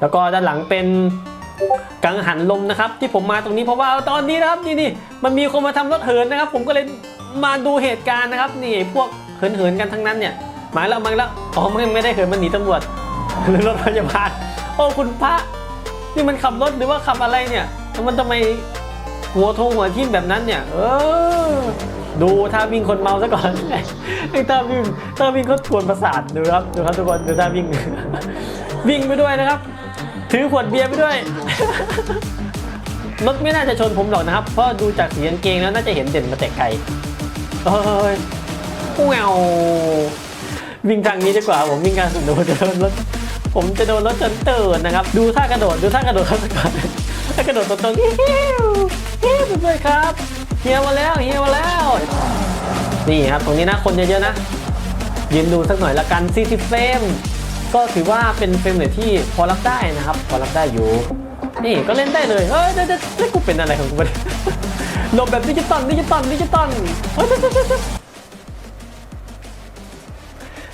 แล้วก็ด้านหลังเป็นกังหันลมนะครับ ที่ผมมาตรงนี้เพราะว่าตอนนี้นะครับนี่นี่มันมีคนมาทำรถเหินนะครับ ผมก็เลยมาดูเหตุการณ์นะครับ นี่พวกเหินเหินๆกันทั้งนั้นเนี่ยมาแล้วมาแล้วอ๋อไม่ไม่ได้เหินมันหนีตำรวจหรือรถพยาบาลโอ้คุณพระนี่มันขับรถหรือว่าขับอะไรเนี่ยแล้วมันทำไมหัวทงหัวทิ่มแบบนั้นเนี่ย เออ ดูท่าวิ่งคนเมาซะก่อนไอ้ท่าวิ่งท่าวิ่งเขาทวนประสาทดูครับดูครับทุกคนดูท่าวิ่งวิ่งไปด้วยนะครับ ถือขวดเบียร์ไปด้วย รถไม่น่าจะชนผมหรอกนะครับ เพราะดูจากสีกางเกงแล้วน่าจะเห็นเด่นมาแต่ไกลเอ้ยแวววิ่งทางนี้ดีกว่าผมวิ่งทางโดนจะโดนรถผมจะโดนรถจนตื่นนะครับ ดูท่ากระโดดดูท่ากระโดดครับก่อนถ้ากระโดดตรงๆฮิ้วฮิ้วไปเลยครับเฮียมาแล้วเฮียมาแล้ว นี่ครับตรงนี้นะคนเยอะๆนะยืนดูสักหน่อยละกัน40เฟรม ก็ถือว่าเป็นเฟรมเรทที่พอรับได้นะครับ พอรับได้อยู่ นี่ก็เล่นได้เลยเฮ้ยเดี๋ยวเดี๋ยวกูเป็นอะไรของกูเนี่ยหลบแบบดิจิตอลดิจิตอลดิจิตอล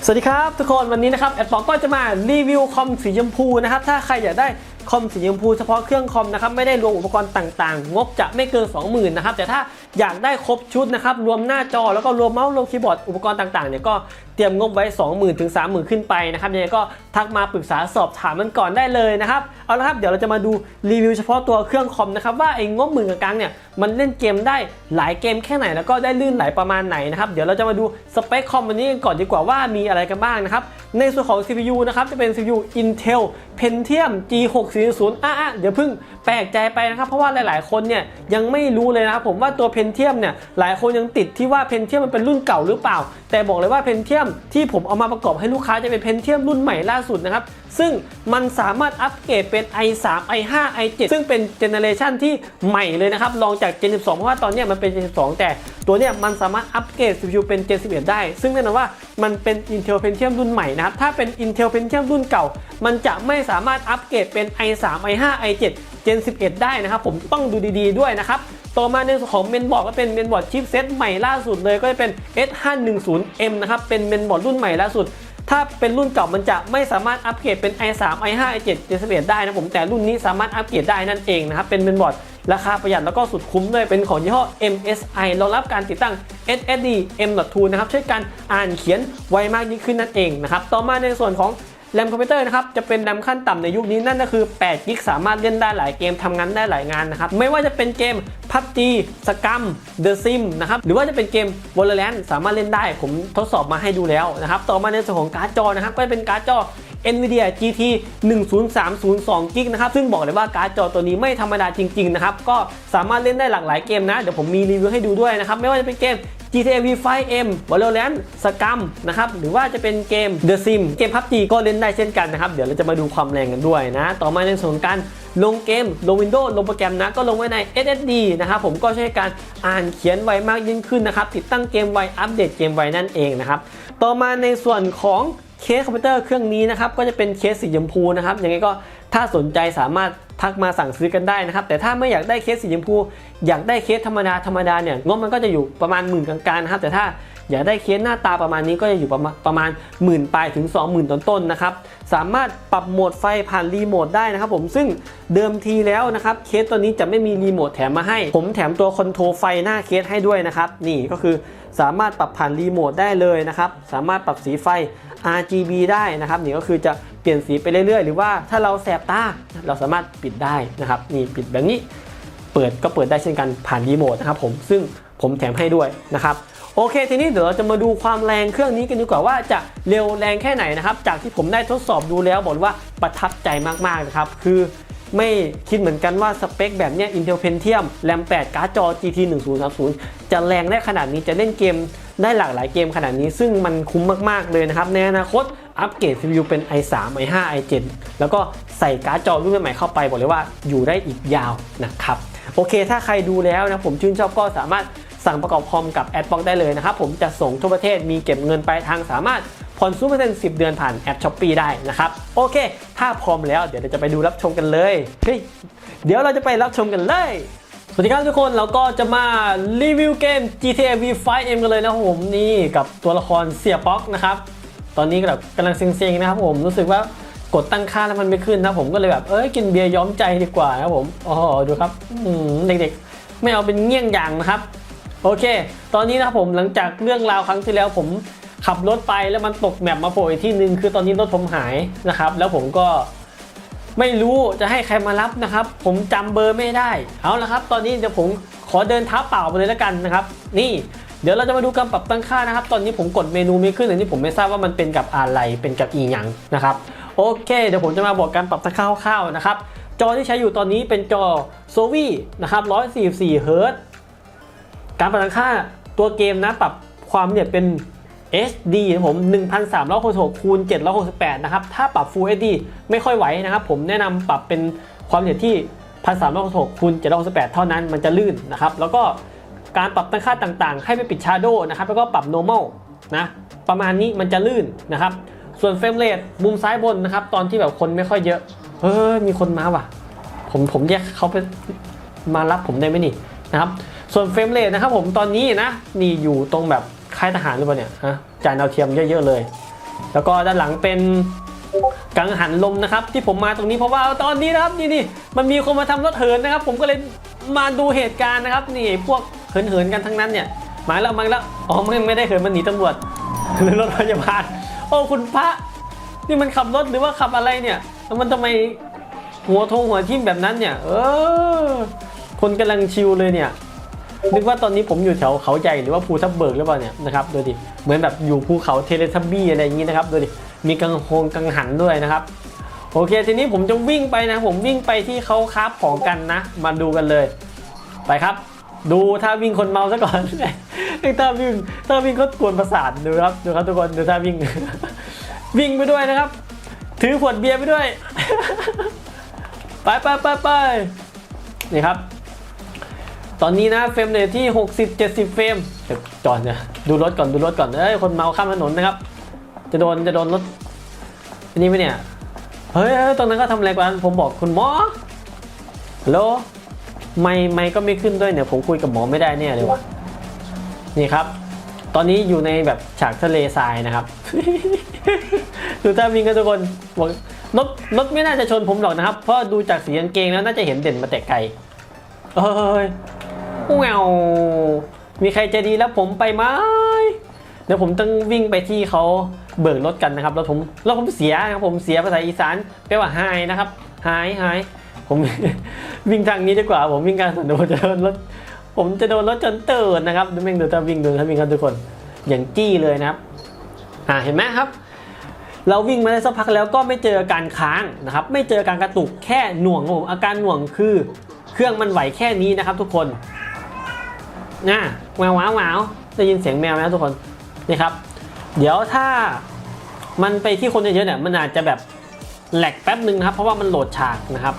สวัสดีครับทุกคนวันนี้นะครับแอดปอกก็จะมารีวิวคอมสีชมพูนะครับถ้าใครอยากได้คอมสีชมพูเฉพาะเครื่องคอมนะครับไม่ได้รวมอุปกรณ์ต่างๆ งบจะไม่เกิน 20,000นะครับแต่ถ้าอยากได้ครบชุดนะครับรวมหน้าจอแล้วก็รวมเมาส์รวมคีย์บอร์ดอุปกรณ์ต่างๆเนี่ยก็ รียมงบไว้ 20,000ถึง30,000 ขึ้นไปนะครับยังไงก็ทักมาปรึกษาสอบถามมันก่อนได้เลยนะครับเอาละครับเดี๋ยวเราจะมาดูรีวิวเฉพาะตัวเครื่องคอมนะครับว่าไอ้งบหมื่นกลางเนี่ยมันเล่นเกมได้หลายเกมแค่ไหนแล้วก็ได้ลื่นไหลประมาณไหนนะครับเดี๋ยวเราจะมาดูสเปคคอมวันนี้กันก่อนดีกว่าว่ามีอะไรกันบ้างนะครับในส่วนของ CPU นะครับจะเป็น CPU Intel Pentium G640 อะอะเดี๋ยวเพิ่งแปลกใจไปนะครับเพราะว่าหลาย ๆ คนเนี่ยยังไม่รู้เลยนะครับผมว่าตัว Pentium เนี่ยหลายคนยังติดที่ว่า Pentium มันเป็นรุ่นเก่าหรือเปล่า แต่บอกเลยว่า Pentium ที่ผมเอามาประกอบให้ลูกค้าจะเป็น Pentium รุ่นใหม่ล่าสุดนะครับ ซึ่งมันสามารถอัปเกรดเป็น i3 i5 i7 ซึ่งเป็นเจเนเรชันที่ใหม่เลยนะครับรองจาก Gen 12 เพราะว่าตอนนี้มันเป็น Gen 12 แต่ตัวเนี้ยมันสามารถอัปเกรด CPU เป็น Gen 11 ได้ ซึ่งแน่นอนว่ามันเป็น Intel Pentium รุ่นใหม่นะครับ ถ้าเป็น Intel Pentium รุ่นเก่า มันจะไม่สามารถอัปเกรดเป็น i3 i5 i7 Gen 11 ได้นะครับ ผมต้องดูดีๆด้วยนะครับ ต่อมาในส่วนของเมนบอร์ดก็เป็นเมนบอร์ดชิปเซตใหม่ล่าสุดเลยก็จะเป็น S510M นะครับเป็นเมนบอร์ดรุ่นใหม่ล่าสุด ถ้าเป็นรุ่นเก่ามันจะไม่สามารถอัปเกรดเป็น i3 i5 i7 Gen 11ได้นะผมแต่รุ่นนี้สามารถอัปเกรดได้นั่นเองนะครับเป็นเมนบอร์ดราคาประหยัดแล้วก็สุดคุ้มด้วยเป็นของยี่ห้อ MSI รองรับการติดตั้ง SSD M.2 นะครับช่วยการอ่านเขียนไวมากยิ่งขึ้นนั่นเองนะครับต่อมาในส่วนของ แรมคอมพิวเตอร์นะครับจะเป็นแรมขั้นต่ำในยุคนี้นั่นก็คือ8กิกสามารถเล่นได้หลายเกมทำงานได้หลายงานนะครับไม่ว่าจะเป็นเกม PUBG สกัม The Sim นะครับหรือว่าจะเป็นเกม Valorant สามารถเล่นได้ ผมทดสอบมาให้ดูแล้วนะครับต่อมาในส่วนของการ์ดจอนะครับก็จะเป็นการ์ดจอ NVIDIA GT 10302 g b นะครับ ซึ่งบอกเลยว่าการ์ดจอตัวนี้ไม่ธรรมดาจริง ๆ นะครับ ก็สามารถเล่นได้หลากหลายเกมนะ เดี๋ยวผมมีรีวิวให้ดูด้วยนะครับ ไม่ว่าจะเป็นเกม GTA V5M Valorant Scum นะครับหรือว่าจะเป็นเกม The Sim เกม PUBG ก็เล่นได้เช่นกันนะครับเดี๋ยวเราจะมาดูความแรงกันด้วยนะ ต่อมาในส่วนของการลงเกม ลง Windows ลงโปรแกรมนะ ก็ลงไว้ใน SSD นะครับผมก็ช่วยให้การอ่านเขียนไวมากยิ่งขึ้นนะครับ ติดตั้งเกมไว อัปเดตเกมไวนั่นเองนะครับ ต่อมาในส่วนของเคสคอมพิวเตอร์เครื่องนี้นะครับ ก็จะเป็นเคสสีชมพูนะครับ ยังไงก็ถ้าสนใจสามารถ ทักมาสั่งซื้อกันได้นะครับ แต่ถ้าไม่อยากได้เคสสีชมพู อยากได้เคสธรรมดาธรรมดาเนี่ยงบมันก็จะอยู่ประมาณหมื่นกลางๆนะครับ แต่ถ้าอยากได้เคสหน้าตาประมาณนี้ก็จะอยู่ประมาณประมาณหมื่นปลายถึง 20,000 ต้นๆนะครับ สามารถปรับโหมดไฟผ่านรีโมทได้นะครับผมซึ่งเดิมทีแล้วนะครับเคสตัวนี้จะไม่มีรีโมทแถมมาให้ ผมแถมตัวคอนโทรลไฟหน้าเคสให้ด้วยนะครับนี่ก็คือสามารถปรับผ่านรีโมทได้เลยนะครับสามารถปรับสีไฟ RGB ได้นะครับนี่ก็คือจะเปลี่ยนสีไปเรื่อยๆ หรือว่าถ้าเราแสบตาเราสามารถปิดได้นะครับนี่ปิดแบบนี้ เปิดก็เปิดได้เช่นกันผ่านรีโมทนะครับผมซึ่งผมแถมให้ด้วยนะครับโอเค ทีนี้เดี๋ยวเราจะมาดูความแรงเครื่องนี้กันดีกว่าว่าจะเร็วแรงแค่ไหนนะครับ จากที่ผมได้ทดสอบดูแล้วบอกเลยว่าประทับใจมากๆนะครับ คือ ไม่คิดเหมือนกันว่าสเปคแบบเนี้ย Intel Pentium RAM 8 การ์ดจอ GT 1030 จะแรงได้ขนาดนี้จะเล่นเกมได้หลากหลายเกมขนาดนี้ซึ่งมันคุ้มมากๆเลยนะครับ ในอนาคตอัปเกรด CPU เป็น i3 i5 i7 แล้วก็ใส่การ์ดจอรุ่นใหม่เข้าไปบอกเลยว่าอยู่ได้อีกยาวนะครับ โอเค ถ้าใครดูแล้วนะผมชื่นชอบก็สามารถสั่งประกอบคอมกับแอดบ็อกได้เลยนะครับ ผมจะส่งทั่วประเทศมีเก็บเงินปลายทางสามารถ ผ่อนซูเปอร์เซ็นต์สิเดือนผ่านแอปช้อปปีได้นะครับ โอเค ถ้าพร้อมแล้วเดี๋ยวเราจะไปดูรับชมกันเลยเฮ้ยเดี๋ยวเราจะไปรับชมกันเลยสวัสดีครับทุกคนเราก็จะมารีวิวเกม GTA V5M กันเลยนะครับผมนี่กับตัวละครเสียป๊อกนะครับ ตอนนี้แบบกำลังเซ็งๆนะครับผมรู้สึกว่ากดตั้งค่าแล้วมันไม่ขึ้นนะผมก็เลยแบบเอ้ยกินเบียร์ย้อมใจดีกว่านะครับผมอ๋อดูครับเด็กๆ ไม่เอาเป็นเงี้ยงอย่างนะครับ โอเค ตอนนี้นะครับผมหลังจากเรื่องราวครั้งที่แล้วผม ขับรถไปแล้วมันตกแมปมาโผล่อีกที่หนึ่งคือตอนนี้รถผมหายนะครับ แล้วผมก็ไม่รู้จะให้ใครมารับนะครับ ผมจำเบอร์ไม่ได้เอาละครับ ตอนนี้เดี๋ยวผมขอเดินเท้าเปล่าไปเลยแล้วกันนะครับ นี่เดี๋ยวเราจะมาดูการปรับตั้งค่านะครับ ตอนนี้ผมกดเมนูไม่ขึ้นอันนี้ผมไม่ทราบว่ามันเป็นกับอะไรเป็นกับอีหยังนะครับโอเคเดี๋ยวผมจะมาบอกการปรับตั้งค่าคร่าวๆนะครับจอที่ใช้อยู่ตอนนี้เป็นจอ s o v i นะครับ144 h z การปรับตั้งค่าตัวเกมนะปรับความเนี่ยเป็น HD นะผม 1366คูณ768 นะครับ ถ้าปรับ Full HD ไม่ค่อยไหวนะครับ ผมแนะนำปรับเป็นความละเอียดที่ 1366คูณ768 เท่านั้นมันจะลื่นนะครับ แล้วก็การปรับตั้งค่าต่างๆ ให้ไปปิด Shadow นะครับ แล้วก็ปรับ Normal นะ ประมาณนี้มันจะลื่นนะครับ ส่วนเฟรมเรทมุมซ้ายบนนะครับ ตอนที่แบบคนไม่ค่อยเยอะ เฮ้ย มีคนมาว่ะ ผมผมเรียกเขาไปมารับผมได้ไหมนี่นะครับ ส่วนเฟรมเรทนะครับผมตอนนี้นะนี่อยู่ตรงแบบ ค่ายทหารหรือเปล่าเนี่ยฮะจานดาวเทียมเยอะๆเลย แล้วก็ด้านหลังเป็นกังหันลมนะครับ ที่ผมมาตรงนี้เพราะว่าตอนนี้นะครับนี่นี่มันมีคนมาทำรถเหินนะครับ ผมก็เลยมาดูเหตุการณ์นะครับ นี่พวกเหินเหินๆกันทั้งนั้นเนี่ยมาแล้วมาแล้วอ๋อไม่ไม่ได้เหินมันหนีตำรวจหรือรถพยาบาลโอ้คุณพระนี่มันขับรถหรือว่าขับอะไรเนี่ยแล้วมันทำไมหัวทงหัวทิ่มแบบนั้นเนี่ย เออ คนกำลังชิลเลยเนี่ย นึกว่าตอนนี้ผมอยู่แถวเขาใหญ่หรือว่าภูทับเบิกหรือเปล่าเนี่ยนะครับดูดิเหมือนแบบอยู่ภูเขาเทเลทับบี้อะไรอย่างนี้นะครับดูดิมีกังโฮงกังหันด้วยนะครับโอเค ทีนี้ผมจะวิ่งไปนะ ผมวิ่งไปที่เขาคราของกันนะ มาดูกันเลย ไปครับ ดูถ้าวิ่งคนเมาซะก่อนไอ้ถ้าวิ่งถ้าวิ่งก็กวนประสาทดูครับดูครับทุกคนดูถ้าวิ่ง วิ่งไปด้วยนะครับ ถือขวดเบียร์ไปด้วย ไปไปไปไปนี่ครับ ตอนนี้นะเฟรมเรทที่ 60 70 เฟรมเดี๋ยวจอดเนี่ยดูรถก่อนดูรถก่อนเอ้ยคนเมาข้ามถนนนะครับ จะโดนจะโดนรถอันนี้ไหมเนี่ยเฮ้ยเฮ้ยตรงนั้นก็ทำอะไรกันผมบอกคุณหมอฮัลโหลไม่ไม่ก็ไม่ขึ้นด้วยเนี่ยผมคุยกับหมอไม่ได้เนี่ยเลยวะนี่ครับ ตอนนี้อยู่ในแบบฉากทะเลทรายนะครับดูถ้าวิ่งกันทุกคนบอกรถรถไม่น่าจะชนผมหรอกนะครับ เพราะดูจากสีกางเกงแล้วน่าจะเห็นเด่นมาแต่ไกลเอ้ย แววมีใครใจดีแล้วผมไปไหมเดี๋ยวผมต้องวิ่งไปที่เขาเบิกรถกันนะครับแล้วผมแล้วผมเสียนะครับผมเสียภาษาอีสานแปลว่าหายนะครับหายหายผมวิ่งทางนี้ดีกว่า ผมวิ่งการถนนจะโดนรถผมจะโดนรถจนเตือนนะครับดูแม่งดูถ้าวิ่งดูถ้าวิ่งกันทุกคนอย่างจี้เลยนะครับอ่าเห็นไหมครับ เราวิ่งมาได้สักพักแล้วก็ไม่เจออาการค้างนะครับ ไม่เจอการกระตุกแค่หน่วงผมอาการหน่วงคือ เครื่องมันไหวแค่นี้นะครับ ทุกคน น่าแววว้าวว้าวได้ยินเสียงแมวไหมครับทุกคนนี่ครับ เดี๋ยวถ้ามันไปที่คนเยอะๆเนี่ยมันอาจจะแบบแหลกแป๊บนึงนะครับ เพราะว่ามันโหลดฉากนะครับ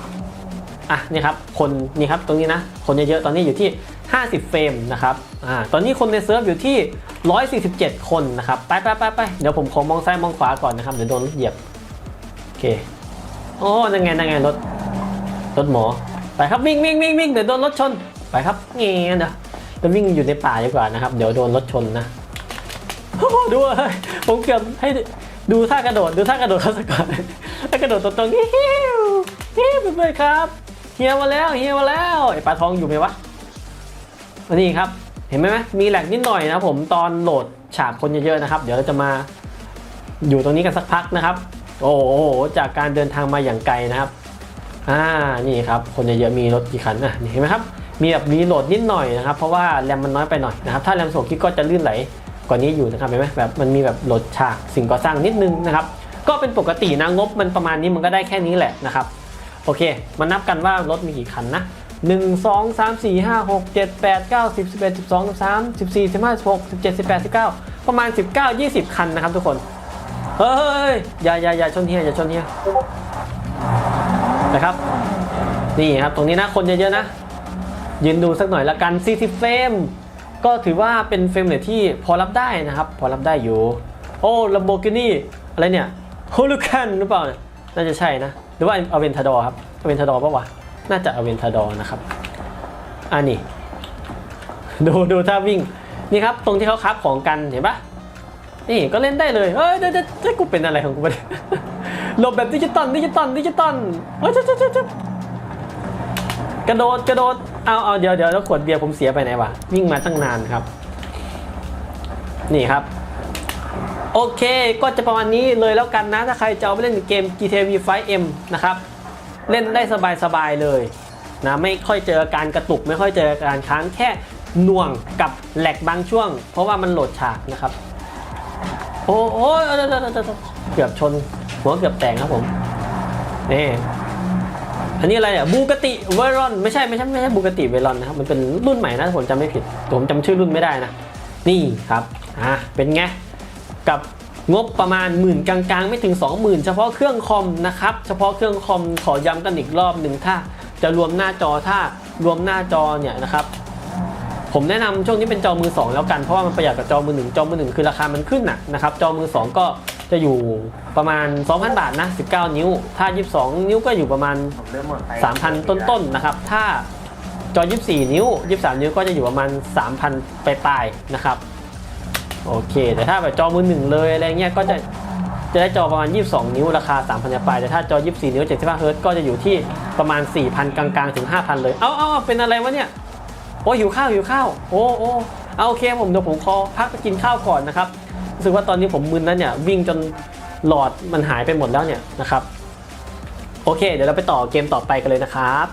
อะนี่ครับคนนี่ครับตรงนี้นะ คนเยอะๆตอนนี้อยู่ที่ 50 เฟรมนะครับอ่าตอนนี้คนในเซิร์ฟอยู่ที่ 147 คนนะครับไปไปไปไปเดี๋ยวผมขอมองซ้ายมองขวาก่อนนะครับเดี๋ยวโดนรถเหยียบโอเคโอ้นั่นไงนั่นไงรถรถหมอไปครับวิ่งวิ่งวิ่งวิ่งเดี๋ยวโดนรถชนไปครับเงี้ยเดี๋ยว จะวิ่งอยู่ในป่าดีกว่านะครับ เดี๋ยวโดนรถชนนะดูผมเกือบให้ดูท่ากระโดดดูท่ากระโดดเขาสักก่อนถ้ากระโดดตรงๆฮิ้วฮิ้วเพื่อนครับเฮียมาแล้วเฮียมาแล้วไอปลาทองอยู่ไหมวะอันนี้ครับเห็นไหมมีแหลกนิดหน่อยนะผมตอนโหลดฉากคนเยอะๆนะครับ เดี๋ยวเราจะมาอยู่ตรงนี้กันสักพักนะครับ โอ้โหจากการเดินทางมาอย่างไกลนะครับ อ่านี่ครับคนเยอะๆมีรถกี่คันอะเห็นไหมครับมีแบบมีโหลดนิดหน่อยนะครับเพราะว่าแรมมันน้อยไปหน่อยนะครับถ้าแรมสูงคิดก็จะลื่นไหลกว่านี้อยู่นะครับเห็นไหมแบบมันมีแบบโหลดฉากสิ่งก่อสร้างนิดนึงนะครับก็เป็นปกตินะงบมันประมาณนี้มันก็ได้แค่นี้แหละนะครับโอเคมานับกันว่ารถมีกี่คันนะ1 2 3 4 5 6 7 8 9 10 11 12 13 14 15 16 17 18 19 ประมาณ 19 20 คันนะครับทุกคน เฮ้ยอย่าอย่าอย่าชนเฮียอย่าชนเฮีย นะครับ นี่ครับตรงนี้นะคนเยอะๆนะยืนดูสักหน่อยละกัน 40 เฟรมก็ถือว่าเป็นเฟรมเรทที่พอรับได้นะครับ พอรับได้อยู่ โอ้ Lamborghini อะไรเนี่ย Huracan หรือเปล่าเนี่ยน่าจะใช่นะ หรือว่าอเวนทาดอครับอเวนทาดอปะวะน่าจะอเวนทาดอนะครับอ่านี่ดูดูถ้าวิ่งนี่ครับ ตรงที่เขาคับของกันเห็นปะนี่ก็เล่นได้เลยเฮ้ยเดี๋ยวเดี๋ยวเดี๋ยวกูเป็นอะไรของกูไปเนี่ย หลบแบบดิจิตอลดิจิตอลดิจิตอลเฮ้ยจ๊บจ๊บจ๊บจ๊บกระโดดกระโดดเอาเอาเดี๋ยวเดี๋ยวแล้วขวดเบียร์ผมเสียไปไหนวะวิ่งมาตั้งนานครับ นี่ครับ โอเคก็จะประมาณนี้เลยแล้วกันนะ ถ้าใครจะเอาไปเล่นเกม GTA V 5 M นะครับ เล่นได้สบายๆเลยนะไม่ค่อยเจออาการกระตุกไม่ค่อยเจออาการค้างแค่หน่วงกับแหลกบางช่วง เพราะว่ามันโหลดฉากนะครับ โอ้โหเกือบชน หัวเกือบแตกครับผมนี่อันนี้อะไรอะบูกติเวรอนไม่ใช่ไม่ใช่ไม่ใช่บูกติเวรอนนะครับมันเป็นรุ่นใหม่นะผมจำไม่ผิดผมจำชื่อรุ่นไม่ได้นะ นี่ครับอะเป็นไงกับงบประมาณหมื่นกลางๆ ไม่ถึง 20,000 เฉพาะเครื่องคอมนะครับเฉพาะเครื่องคอมขอย้ำกันอีกรอบหนึ่งถ้า จะรวมหน้าจอถ้ารวมหน้าจอเนี่ยนะครับผมแนะนำช่วงนี้เป็นจอมือ 2 แล้วกันเพราะว่ามันประหยัดกับจอมือหนึ่งจอมือหนึ่งคือราคามันขึ้นน่ะนะครับจอมือ 2 ก็ จะอยู่ประมาณ 2,000 บาทนะ 19 นิ้ว ถ้า 22 นิ้วก็อยู่ประมาณ ผมเริ่มหมดไป3,000 ต้นๆนะครับ ถ้าจอ 24 นิ้ว 23 นิ้วก็จะอยู่ประมาณ 3,000 ปลายๆนะครับ โอเค แต่ถ้าแบบจอมือหนึ่งเลยอะไรเงี้ยก็จะจะได้จอประมาณ 22 นิ้วราคา 3,000ปลายแต่ถ้าจอ 24 นิ้ว 75เฮิร์ตซ์ก็จะอยู่ที่ประมาณ 4,000 กลางๆ ถึง 5,000 เลย เอาเอาเอาเป็นอะไรวะเนี่ย โอ้หิวข้าวหิวข้าว โอ้โอ้เอาโอเคผมเดี๋ยวผมขอพักไปกินข้าวก่อนนะครับ รู้สึกว่าตอนนี้ผมมึนแล้วเนี่ยวิ่งจนหลอดมันหายไปหมดแล้วเนี่ยนะครับ โอเค เดี๋ยวเราไปต่อเกมต่อไปกันเลยนะครับ